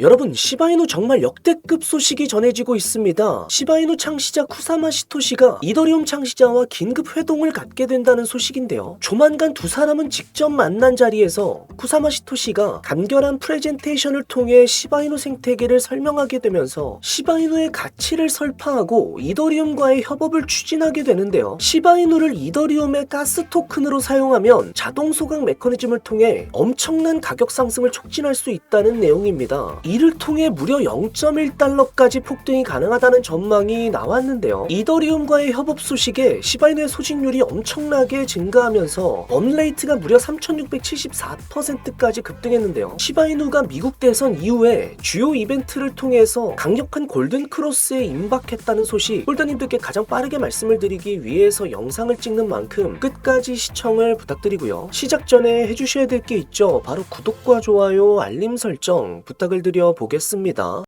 여러분 시바이누 정말 역대급 소식이 전해지고 있습니다. 시바이누 창시자 쿠사마 시토시가 이더리움 창시자와 긴급 회동을 갖게 된다는 소식인데요. 조만간 두 사람은 직접 만난 자리에서 쿠사마 시토시가 간결한 프레젠테이션을 통해 시바이누 생태계를 설명하게 되면서 시바이누의 가치를 설파하고 이더리움과의 협업을 추진하게 되는데요. 시바이누를 이더리움의 가스 토큰으로 사용하면 자동 소각 메커니즘을 통해 엄청난 가격 상승을 촉진할 수 있다는 내용입니다. 이를 통해 무려 0.1달러까지 폭등이 가능하다는 전망이 나왔는데요. 이더리움과의 협업 소식에 시바이누의 소진율이 엄청나게 증가하면서 업레이트가 무려 3674%까지 급등했는데요. 시바이누가 미국 대선 이후에 주요 이벤트를 통해서 강력한 골든 크로스에 임박했다는 소식 홀더님들께 가장 빠르게 말씀을 드리기 위해서 영상을 찍는 만큼 끝까지 시청을 부탁드리고요. 시작 전에 해주셔야 될 게 있죠. 바로 구독과 좋아요, 알림 설정 부탁을 드려 보겠습니다.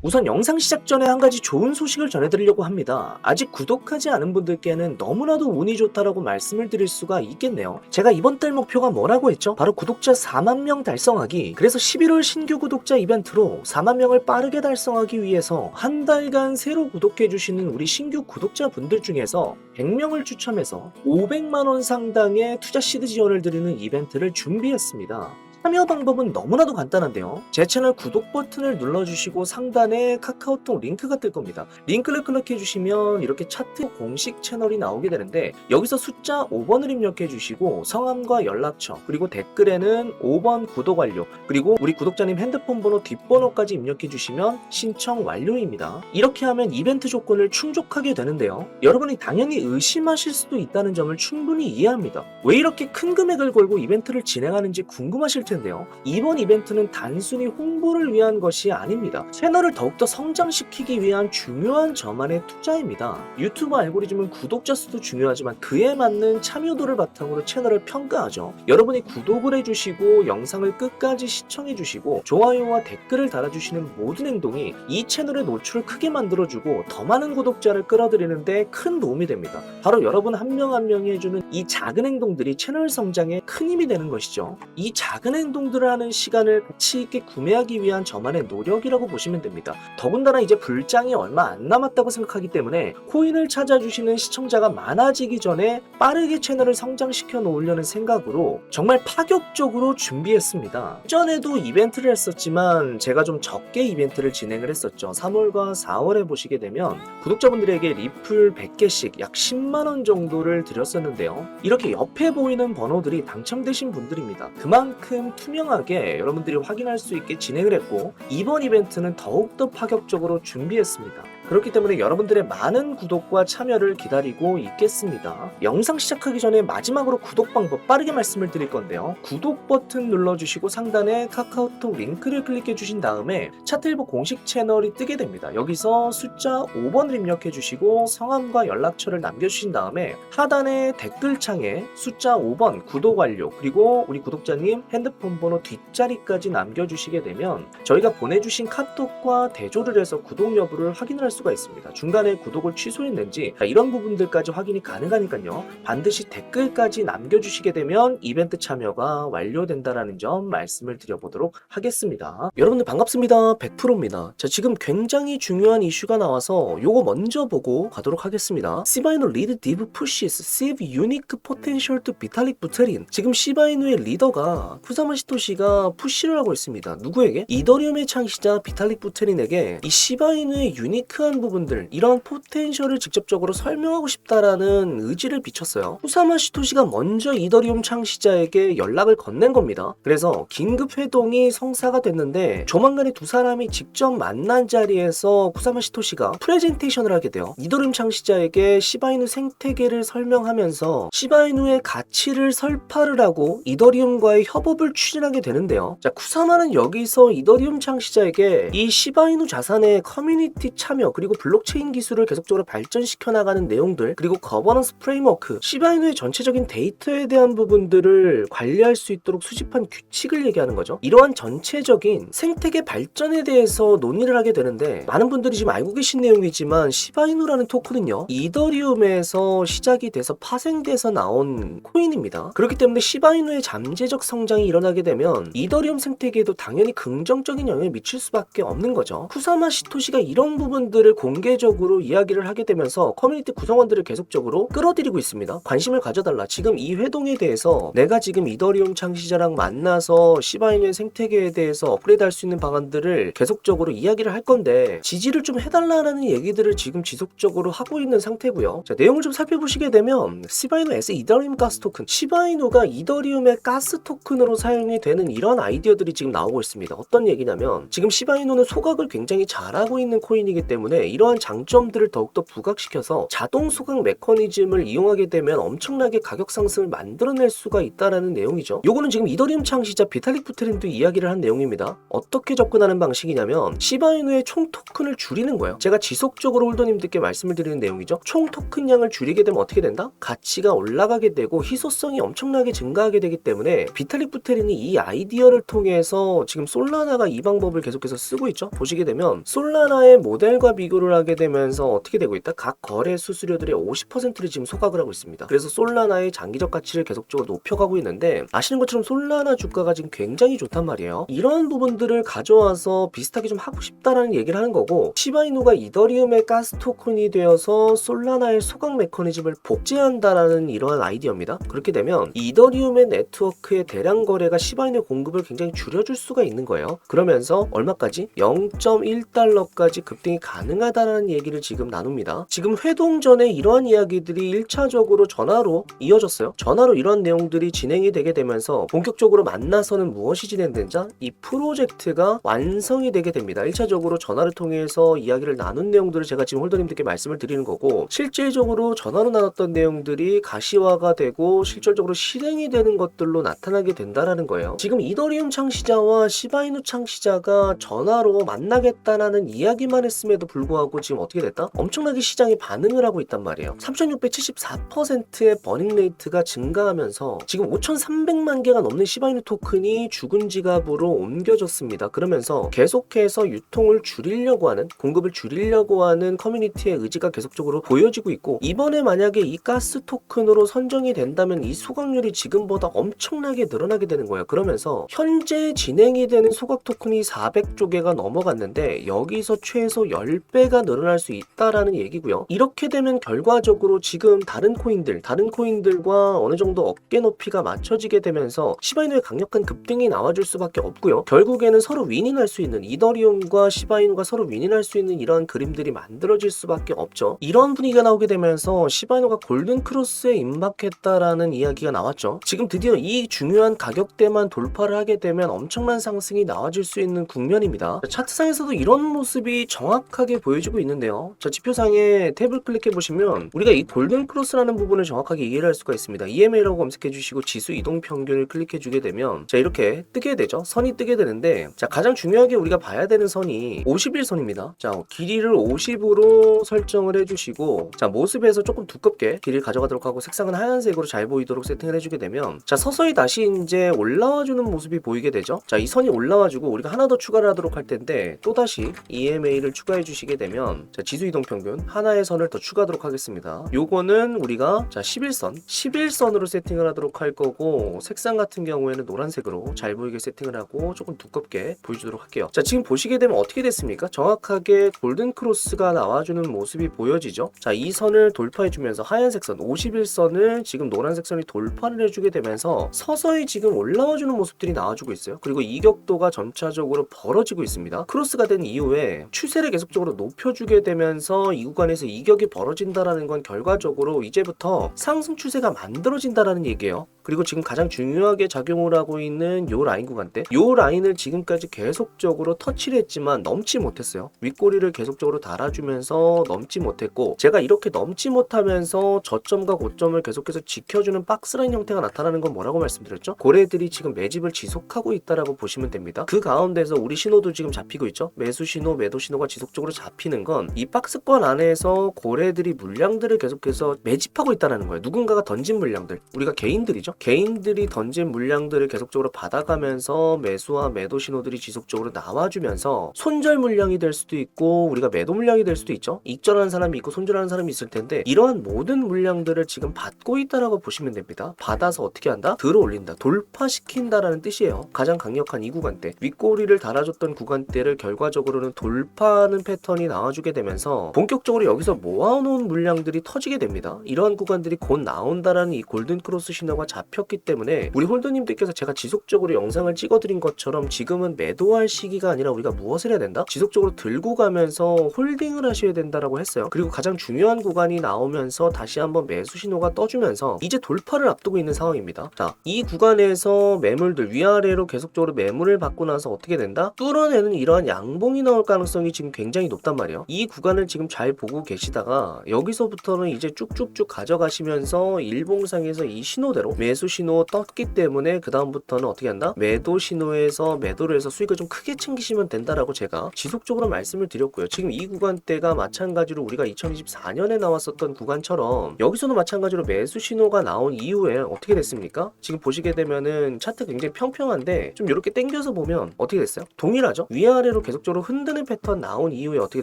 우선 영상 시작 전에 한 가지 좋은 소식을 전해드리려고 합니다. 아직 구독하지 않은 분들께는 너무나도 운이 좋다라고 말씀을 드릴 수가 있겠네요. 제가 이번 달 목표가 뭐라고 했죠? 바로 구독자 4만 명 달성하기. 그래서 11월 신규 구독자 이벤트로 4만 명을 빠르게 달성하기 위해서 한 달간 새로 구독해주시는 우리 신규 구독자분들 중에서 100명을 추첨해서 500만원 상당의 투자 시드 지원을 드리는 이벤트를 준비했습니다. 참여 방법은 너무나도 간단한데요. 제 채널 구독 버튼을 눌러주시고 상단에 카카오톡 링크가 뜰 겁니다. 링크를 클릭해주시면 이렇게 차트 공식 채널이 나오게 되는데 여기서 숫자 5번을 입력해주시고 성함과 연락처 그리고 댓글에는 5번 구독 완료 그리고 우리 구독자님 핸드폰 번호 뒷번호까지 입력해주시면 신청 완료입니다. 이렇게 하면 이벤트 조건을 충족하게 되는데요. 여러분이 당연히 의심하실 수도 있다는 점을 충분히 이해합니다. 왜 이렇게 큰 금액을 걸고 이벤트를 진행하는지 궁금하실 텐데요. 이번 이벤트는 단순히 홍보를 위한 것이 아닙니다. 채널을 더욱더 성장시키기 위한 중요한 저만의 투자입니다. 유튜브 알고리즘은 구독자 수도 중요하지만 그에 맞는 참여도를 바탕으로 채널을 평가하죠. 여러분이 구독을 해주시고 영상을 끝까지 시청해주시고 좋아요와 댓글을 달아주시는 모든 행동이 이 채널의 노출을 크게 만들어주고 더 많은 구독자를 끌어들이는데 큰 도움이 됩니다. 바로 여러분 한 명한 명이 해주는 이 작은 행동들이 채널 성장에 큰 힘이 되는 것이죠. 이 작은 행동들을 하는 시간을 가치 있게 구매하기 위한 저만의 노력이라고 보시면 됩니다. 더군다나 이제 불장이 얼마 안 남았다고 생각하기 때문에 코인을 찾아주시는 시청자가 많아지기 전에 빠르게 채널을 성장시켜 놓으려는 생각으로 정말 파격적으로 준비했습니다. 전에도 이벤트를 했었지만 제가 좀 적게 이벤트를 진행을 했었죠. 3월과 4월에 보시게 되면 구독자분들에게 리플 100개씩 약 10만원 정도를 드렸었는데요. 이렇게 옆에 보이는 번호들이 당첨되신 분들입니다. 그만큼 투명하게 여러분들이 확인할 수 있게 진행을 했고 이번 이벤트는 더욱더 파격적으로 준비했습니다. 그렇기 때문에 여러분들의 많은 구독과 참여를 기다리고 있겠습니다. 영상 시작하기 전에 마지막으로 구독 방법 빠르게 말씀을 드릴 건데요. 구독 버튼 눌러주시고 상단에 카카오톡 링크를 클릭해 주신 다음에 차트일보 공식 채널이 뜨게 됩니다. 여기서 숫자 5번을 입력해 주시고 성함과 연락처를 남겨주신 다음에 하단에 댓글창에 숫자 5번 구독 완료 그리고 우리 구독자님 핸드폰 번호 뒷자리까지 남겨주시게 되면 저희가 보내주신 카톡과 대조를 해서 구독 여부를 확인을 할수 가 있습니다. 중간에 구독을 취소했는지 자, 이런 부분들까지 확인이 가능하니까요. 반드시 댓글까지 남겨주시게 되면 이벤트 참여가 완료된다라는 점 말씀을 드려보도록 하겠습니다. 여러분들 반갑습니다. 100%입니다. 자 지금 굉장히 중요한 이슈가 나와서 요거 먼저 보고 가도록 하겠습니다. 시바이노 리드 디브 푸시스 시브 유니크 포텐셜 투 비탈릭 부테린 지금 시바이노의 리더가 쿠사마 시토시가 푸시를 하고 있습니다. 누구에게? 이더리움의 창시자 비탈릭 부테린에게 이 시바이노의 유니크한 부분들 이런 포텐셜을 직접적으로 설명하고 싶다라는 의지를 비췄어요. 쿠사마 시토시가 먼저 이더리움 창시자에게 연락을 건넨 겁니다. 그래서 긴급 회동이 성사가 됐는데 조만간에 두 사람이 직접 만난 자리에서 쿠사마 시토시가 프레젠테이션을 하게 돼요. 이더리움 창시자에게 시바이누 생태계를 설명하면서 시바이누의 가치를 설파를 하고 이더리움과의 협업을 추진하게 되는데요. 자, 쿠사마는 여기서 이더리움 창시자에게 이 시바이누 자산의 커뮤니티 참여 그리고 블록체인 기술을 계속적으로 발전시켜 나가는 내용들 그리고 거버넌스 프레임워크 시바이누의 전체적인 데이터에 대한 부분들을 관리할 수 있도록 수집한 규칙을 얘기하는 거죠. 이러한 전체적인 생태계 발전에 대해서 논의를 하게 되는데 많은 분들이 지금 알고 계신 내용이지만 시바이누라는 토큰은요 이더리움에서 시작이 돼서 파생돼서 나온 코인입니다. 그렇기 때문에 시바이누의 잠재적 성장이 일어나게 되면 이더리움 생태계에도 당연히 긍정적인 영향을 미칠 수밖에 없는 거죠. 쿠사마 시토시가 이런 부분들을 공개적으로 이야기를 하게 되면서 커뮤니티 구성원들을 계속적으로 끌어들이고 있습니다. 관심을 가져달라. 지금 이 회동에 대해서 내가 지금 이더리움 창시자랑 만나서 시바이누의 생태계에 대해서 업그레이드 할 수 있는 방안들을 계속적으로 이야기를 할 건데 지지를 좀 해달라는 얘기들을 지금 지속적으로 하고 있는 상태고요. 자, 내용을 좀 살펴보시게 되면 시바이누 S 이더리움 가스 토큰 시바이누가 이더리움의 가스 토큰으로 사용이 되는 이런 아이디어들이 지금 나오고 있습니다. 어떤 얘기냐면 지금 시바이누는 소각을 굉장히 잘하고 있는 코인이기 때문에 이러한 장점들을 더욱더 부각시켜서 자동 소각 메커니즘을 이용하게 되면 엄청나게 가격 상승을 만들어낼 수가 있다라는 내용이죠. 요거는 지금 이더리움 창시자 비탈릭 부테린도 이야기를 한 내용입니다. 어떻게 접근하는 방식이냐면 시바이누의 총 토큰을 줄이는 거예요. 제가 지속적으로 홀더님들께 말씀을 드리는 내용이죠. 총 토큰 양을 줄이게 되면 어떻게 된다? 가치가 올라가게 되고 희소성이 엄청나게 증가하게 되기 때문에 비탈릭 부테린이 이 아이디어를 통해서 지금 솔라나가 이 방법을 계속해서 쓰고 있죠. 보시게 되면 솔라나의 모델과 비교 를 하게 되면서 어떻게 되고 있다? 각 거래 수수료들의 50%를 지금 소각을 하고 있습니다. 그래서 솔라나의 장기적 가치를 계속적으로 높여가고 있는데 아시는 것처럼 솔라나 주가가 지금 굉장히 좋단 말이에요. 이런 부분들을 가져와서 비슷하게 좀 하고 싶다라는 얘기를 하는 거고 시바이누가 이더리움의 가스 토큰이 되어서 솔라나의 소각 메커니즘을 복제한다라는 이러한 아이디어입니다. 그렇게 되면 이더리움의 네트워크의 대량 거래가 시바이누 공급을 굉장히 줄여줄 수가 있는 거예요. 그러면서 얼마까지? 0.1달러까지 급등이 가능 하다는 얘기를 지금 나눕니다. 지금 회동 전에 이러한 이야기들이 1차적으로 전화로 이어졌어요. 전화로 이런 내용들이 진행이 되게 되면서 본격적으로 만나서는 무엇이 진행된자? 이 프로젝트가 완성이 되게 됩니다. 1차적으로 전화를 통해서 이야기를 나눈 내용들을 제가 지금 홀더님들께 말씀을 드리는 거고 실질적으로 전화로 나눴던 내용들이 가시화가 되고 실질적으로 실행이 되는 것들로 나타나게 된다라는 거예요. 지금 이더리움 창시자와 시바이누 창시자가 전화로 만나겠다라는 이야기만 했음에도 불구하고 지금 어떻게 됐다? 엄청나게 시장이 반응을 하고 있단 말이에요. 3674%의 버닝 레이트가 증가하면서 지금 5300만 개가 넘는 시바이누 토큰이 죽은 지갑으로 옮겨졌습니다. 그러면서 계속해서 유통을 줄이려고 하는 공급을 줄이려고 하는 커뮤니티의 의지가 계속적으로 보여지고 있고 이번에 만약에 이 가스 토큰으로 선정이 된다면 이 소각률이 지금보다 엄청나게 늘어나게 되는 거예요. 그러면서 현재 진행이 되는 소각 토큰이 400조 개가 넘어갔는데 여기서 최소 10 배가 늘어날 수 있다라는 얘기고요. 이렇게 되면 결과적으로 지금 다른 코인들, 다른 코인들과 어느 정도 어깨 높이가 맞춰지게 되면서 시바이누의 강력한 급등이 나와줄 수밖에 없고요. 결국에는 서로 윈윈할 수 있는 이더리움과 시바이누가 서로 윈윈할 수 있는 이런 그림들이 만들어질 수밖에 없죠. 이런 분위기가 나오게 되면서 시바이누가 골든 크로스에 임박했다라는 이야기가 나왔죠. 지금 드디어 이 중요한 가격대만 돌파를 하게 되면 엄청난 상승이 나와줄 수 있는 국면입니다. 차트상에서도 이런 모습이 정확하게 보여지고 있는데요. 자, 지표상에 탭을 클릭해 보시면 우리가 이 골든 크로스라는 부분을 정확하게 이해를 할 수가 있습니다. EMA라고 검색해 주시고 지수 이동 평균을 클릭해 주게 되면 자, 이렇게 뜨게 되죠. 선이 뜨게 되는데 자, 가장 중요하게 우리가 봐야 되는 선이 51선입니다. 자, 길이를 50으로 설정을 해 주시고 자, 모습에서 조금 두껍게 길이를 가져가도록 하고 색상은 하얀색으로 잘 보이도록 세팅을 해주게 되면 자, 서서히 다시 이제 올라와 주는 모습이 보이게 되죠. 자, 이 선이 올라와 주고 우리가 하나 더 추가를 하도록 할 텐데 또 다시 EMA를 추가해 주시 게 되면 자, 지수 이동 평균 하나의 선을 더 추가하도록 하겠습니다. 요거는 우리가 자, 11선, 11선으로 세팅을 하도록 할 거고 색상 같은 경우에는 노란색으로 잘 보이게 세팅을 하고 조금 두껍게 보여주도록 할게요. 자, 지금 보시게 되면 어떻게 됐습니까? 정확하게 골든 크로스가 나와주는 모습이 보여지죠. 자, 이 선을 돌파해 주면서 하얀색 선 51선을 지금 노란색 선이 돌파를 해주게 되면서 서서히 지금 올라와주는 모습들이 나와주고 있어요. 그리고 이격도가 점차적으로 벌어지고 있습니다. 크로스가 된 이후에 추세를 계속적으로 높여주게 되면서 이 구간에서 이격이 벌어진다라는 건 결과적으로 이제부터 상승 추세가 만들어진다라는 얘기예요. 그리고 지금 가장 중요하게 작용을 하고 있는 요 라인 구간대. 요 라인을 지금까지 계속적으로 터치를 했지만 넘지 못했어요. 윗꼬리를 계속적으로 달아주면서 넘지 못했고 제가 이렇게 넘지 못하면서 저점과 고점을 계속해서 지켜주는 박스라인 형태가 나타나는 건 뭐라고 말씀드렸죠? 고래들이 지금 매집을 지속하고 있다라고 보시면 됩니다. 그 가운데서 우리 신호도 지금 잡히고 있죠? 매수 신호 매도 신호가 지속적으로 잡히는 건 이 박스권 안에서 고래들이 물량들을 계속해서 매집하고 있다는 거예요. 누군가가 던진 물량들. 우리가 개인들이죠 개인들이 던진 물량들을 계속적으로 받아가면서 매수와 매도 신호들이 지속적으로 나와주면서 손절 물량이 될 수도 있고 우리가 매도 물량이 될 수도 있죠. 익절하는 사람이 있고 손절하는 사람이 있을 텐데 이러한 모든 물량들을 지금 받고 있다라고 보시면 됩니다. 받아서 어떻게 한다? 들어 올린다. 돌파시킨다라는 뜻이에요. 가장 강력한 이 구간대. 윗꼬리를 달아줬던 구간대를 결과적으로는 돌파하는 패턴이 나와주게 되면서 본격적으로 여기서 모아놓은 물량들이 터지게 됩니다. 이러한 구간들이 곧 나온다라는 이 골든 크로스 신호가 잡 혔기 때문에 우리 홀더님들께서 제가 지속적으로 영상을 찍어드린 것처럼 지금은 매도할 시기가 아니라 우리가 무엇을 해야 된다? 지속적으로 들고 가면서 홀딩을 하셔야 된다라고 했어요. 그리고 가장 중요한 구간이 나오면서 다시 한번 매수 신호가 떠주면서 이제 돌파를 앞두고 있는 상황입니다. 자, 이 구간에서 매물들 위아래로 계속적으로 매물을 받고 나서 어떻게 된다? 뚫어내는 이러한 양봉이 나올 가능성이 지금 굉장히 높단 말이에요. 이 구간을 지금 잘 보고 계시다가 여기서부터는 이제 쭉쭉쭉 가져가시면서 일봉상에서 이 신호대로 매수 신호 떴기 때문에 그 다음부터는 어떻게 한다? 매도 신호에서 매도를 해서 수익을 좀 크게 챙기시면 된다라고 제가 지속적으로 말씀을 드렸고요. 지금 이 구간대가 마찬가지로 우리가 2024년에 나왔었던 구간처럼 여기서도 마찬가지로 매수 신호가 나온 이후에 어떻게 됐습니까? 지금 보시게 되면은 차트 굉장히 평평한데 좀 이렇게 당겨서 보면 어떻게 됐어요? 동일하죠? 위아래로 계속적으로 흔드는 패턴 나온 이후에 어떻게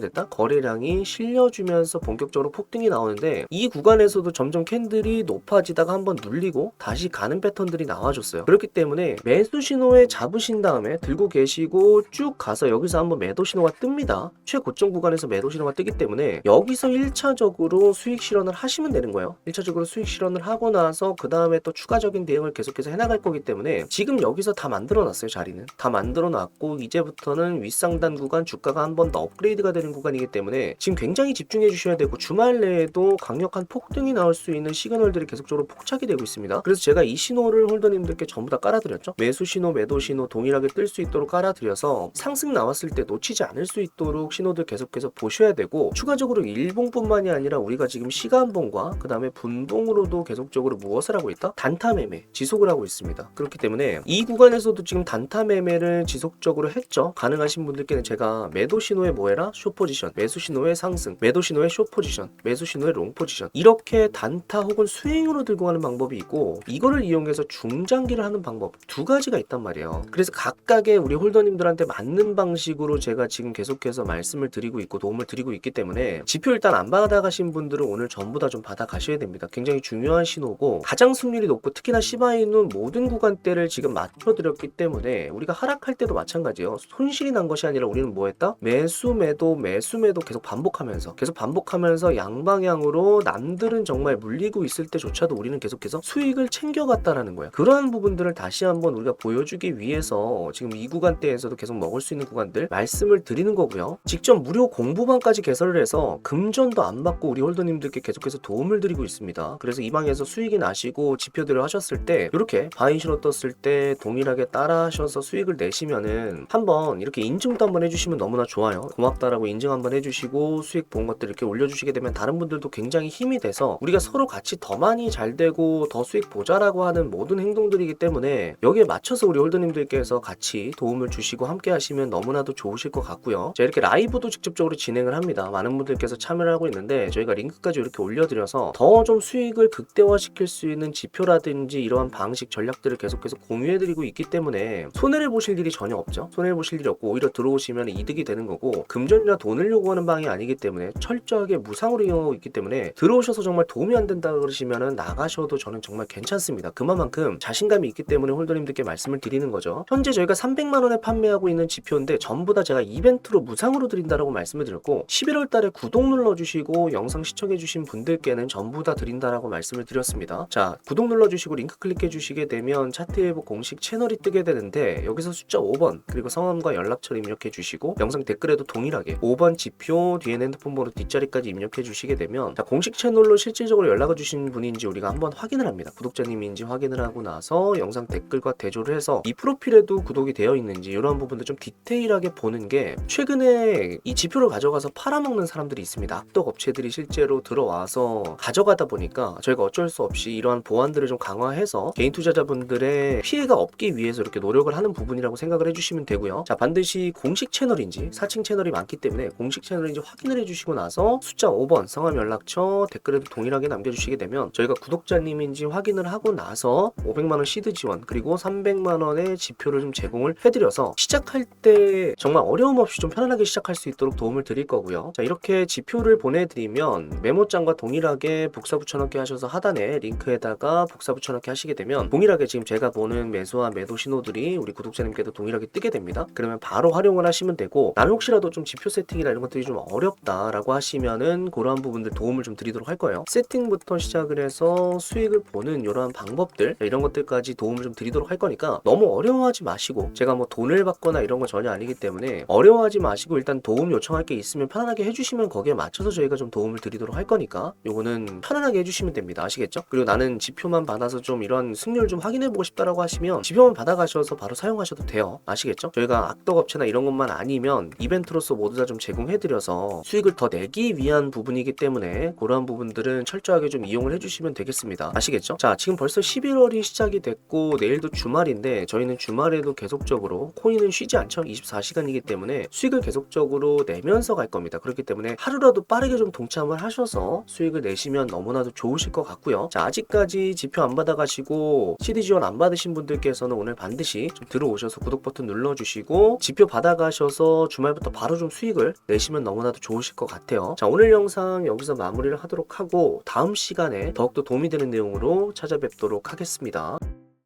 됐다? 거래량이 실려주면서 본격적으로 폭등이 나오는데 이 구간에서도 점점 캔들이 높아지다가 한번 눌리고 다시 가는 패턴들이 나와줬어요. 그렇기 때문에 매수 신호에 잡으신 다음에 들고 계시고 쭉 가서 여기서 한번 매도 신호가 뜹니다. 최고점 구간에서 매도 신호가 뜨기 때문에 여기서 1차적으로 수익 실현을 하시면 되는 거예요. 1차적으로 수익 실현을 하고 나서 그 다음에 또 추가적인 대응을 계속해서 해나갈 거기 때문에 지금 여기서 다 만들어 놨어요 자리는 다 만들어 놨고 이제부터는 윗상단 구간 주가가 한 번 더 업그레이드가 되는 구간이기 때문에 지금 굉장히 집중해 주셔야 되고 주말 내에도 강력한 폭등이 나올 수 있는 시그널들이 계속적으로 폭착이 되고 있습니다. 그래서 제가 이 신호를 홀더님들께 전부 다 깔아드렸죠. 매수 신호, 매도 신호 동일하게 뜰 수 있도록 깔아드려서 상승 나왔을 때 놓치지 않을 수 있도록 신호들 계속해서 보셔야 되고 추가적으로 일봉뿐만이 아니라 우리가 지금 시간봉과 그 다음에 분봉으로도 계속적으로 무엇을 하고 있다? 단타 매매 지속을 하고 있습니다. 그렇기 때문에 이 구간에서도 지금 단타 매매를 지속적으로 했죠. 가능하신 분들께는 제가 매도 신호에 뭐해라? 쇼 포지션, 매수 신호에 상승, 매도 신호에 쇼 포지션, 매수 신호에 롱 포지션 이렇게 단타 혹은 스윙으로 들고 가는 방법이 있고 이 거를 이용해서 중장기를 하는 방법 두 가지가 있단 말이에요. 그래서 각각의 우리 홀더님들한테 맞는 방식으로 제가 지금 계속해서 말씀을 드리고 있고 도움을 드리고 있기 때문에 지표 일단 안 받아가신 분들은 오늘 전부 다 좀 받아가셔야 됩니다. 굉장히 중요한 신호고 가장 승률이 높고 특히나 시바이는 모든 구간대를 지금 맞춰드렸기 때문에 우리가 하락할 때도 마찬가지예요. 손실이 난 것이 아니라 우리는 뭐 했다? 매수 매도 매수 매도 계속 반복하면서 계속 반복하면서 양방향으로 남들은 정말 물리고 있을 때조차도 우리는 계속해서 수익을 챙 겨갔다라는 거야. 그러한 부분들을 다시 한번 우리가 보여주기 위해서 지금 이 구간대에서도 계속 먹을 수 있는 구간들 말씀을 드리는 거고요. 직접 무료 공부방까지 개설을 해서 금전도 안 받고 우리 홀더님들께 계속해서 도움을 드리고 있습니다. 그래서 이 방에서 수익이 나시고 지표들을 하셨을 때 이렇게 바인시로 떴을 때 동일하게 따라 하셔서 수익을 내시면은 한번 이렇게 인증도 한번 해주시면 너무나 좋아요. 고맙다라고 인증 한번 해주시고 수익 본 것들 이렇게 올려주시게 되면 다른 분들도 굉장히 힘이 돼서 우리가 서로 같이 더 많이 잘 되고 더 수익 보자 라고 하는 모든 행동들이기 때문에 여기에 맞춰서 우리 홀더님들께서 같이 도움을 주시고 함께 하시면 너무나도 좋으실 것 같고요. 자 이렇게 라이브도 직접적으로 진행을 합니다. 많은 분들께서 참여를 하고 있는데 저희가 링크까지 이렇게 올려드려서 더 좀 수익을 극대화시킬 수 있는 지표라든지 이러한 방식 전략들을 계속해서 공유해드리고 있기 때문에 손해를 보실 일이 전혀 없죠. 손해를 보실 일이 없고 오히려 들어오시면 이득이 되는 거고 금전이나 돈을 요구하는 방이 아니기 때문에 철저하게 무상으로 이용하고 있기 때문에 들어오셔서 정말 도움이 안 된다 그러시면은 나가셔도 저는 정말 괜찮습니다. 그만큼 자신감이 있기 때문에 홀더님들께 말씀을 드리는 거죠. 현재 저희가 300만 원에 판매하고 있는 지표인데 전부 다 제가 이벤트로 무상으로 드린다라고 말씀을 드렸고 11월 달에 구독 눌러주시고 영상 시청해주신 분들께는 전부 다 드린다라고 말씀을 드렸습니다. 자 구독 눌러주시고 링크 클릭해 주시게 되면 차트일보 공식 채널이 뜨게 되는데 여기서 숫자 5번 그리고 성함과 연락처를 입력해 주시고 영상 댓글에도 동일하게 5번 지표 뒤에는 핸드폰 번호 뒷자리까지 입력해 주시게 되면 자, 공식 채널로 실질적으로 연락을 주신 분인지 우리가 한번 확인을 합니다. 구독자님 구독자님인지 확인을 하고 나서 영상 댓글과 대조를 해서 이 프로필에도 구독이 되어 있는지 이런 부분들 좀 디테일하게 보는 게 최근에 이 지표를 가져가서 팔아먹는 사람들이 있습니다. 악덕 업체들이 실제로 들어와서 가져가다 보니까 저희가 어쩔 수 없이 이러한 보안들을 좀 강화해서 개인 투자자분들의 피해가 없기 위해서 이렇게 노력을 하는 부분이라고 생각을 해주시면 되고요. 자 반드시 공식 채널인지 사칭 채널이 많기 때문에 공식 채널인지 확인을 해주시고 나서 숫자 5번 성함 연락처 댓글에도 동일하게 남겨주시게 되면 저희가 구독자님인지 확인을 하고 나서 500만원 시드 지원 그리고 300만원의 지표를 좀 제공을 해드려서 시작할 때 정말 어려움 없이 좀 편안하게 시작할 수 있도록 도움을 드릴 거고요. 자 이렇게 지표를 보내드리면 메모장과 동일하게 복사 붙여넣기 하셔서 하단에 링크에다가 복사 붙여넣기 하시게 되면 동일하게 지금 제가 보는 매수와 매도 신호들이 우리 구독자님께도 동일하게 뜨게 됩니다. 그러면 바로 활용을 하시면 되고 나는 혹시라도 좀 지표 세팅이나 이런 것들이 좀 어렵다라고 하시면은 그러한 부분들 도움을 좀 드리도록 할 거예요. 세팅부터 시작을 해서 수익을 보는 이 러한 방법들 이런 것들까지 도움을 좀 드리도록 할 거니까 너무 어려워하지 마시고 제가 뭐 돈을 받거나 이런 건 전혀 아니기 때문에 어려워하지 마시고 일단 도움 요청할 게 있으면 편안하게 해주시면 거기에 맞춰서 저희가 좀 도움을 드리도록 할 거니까 요거는 편안하게 해주시면 됩니다. 아시겠죠? 그리고 나는 지표만 받아서 좀 이런 승률 좀 확인해보고 싶다라고 하시면 지표만 받아가셔서 바로 사용하셔도 돼요. 아시겠죠? 저희가 악덕 업체나 이런 것만 아니면 이벤트로서 모두 다 좀 제공해드려서 수익을 더 내기 위한 부분이기 때문에 그러한 부분들은 철저하게 좀 이용을 해주시면 되겠습니다. 아시겠죠? 자, 지금 벌써 11월이 시작이 됐고 내일도 주말인데 저희는 주말에도 계속적으로 코인은 쉬지 않죠. 24시간이기 때문에 수익을 계속적으로 내면서 갈 겁니다. 그렇기 때문에 하루라도 빠르게 좀 동참을 하셔서 수익을 내시면 너무나도 좋으실 것 같고요. 자, 아직까지 지표 안 받아가시고 CD 지원 안 받으신 분들께서는 오늘 반드시 좀 들어오셔서 구독 버튼 눌러주시고 지표 받아가셔서 주말부터 바로 좀 수익을 내시면 너무나도 좋으실 것 같아요. 자, 오늘 영상 여기서 마무리를 하도록 하고 다음 시간에 더욱더 도움이 되는 내용으로 찾아 뵙도록 하겠습니다.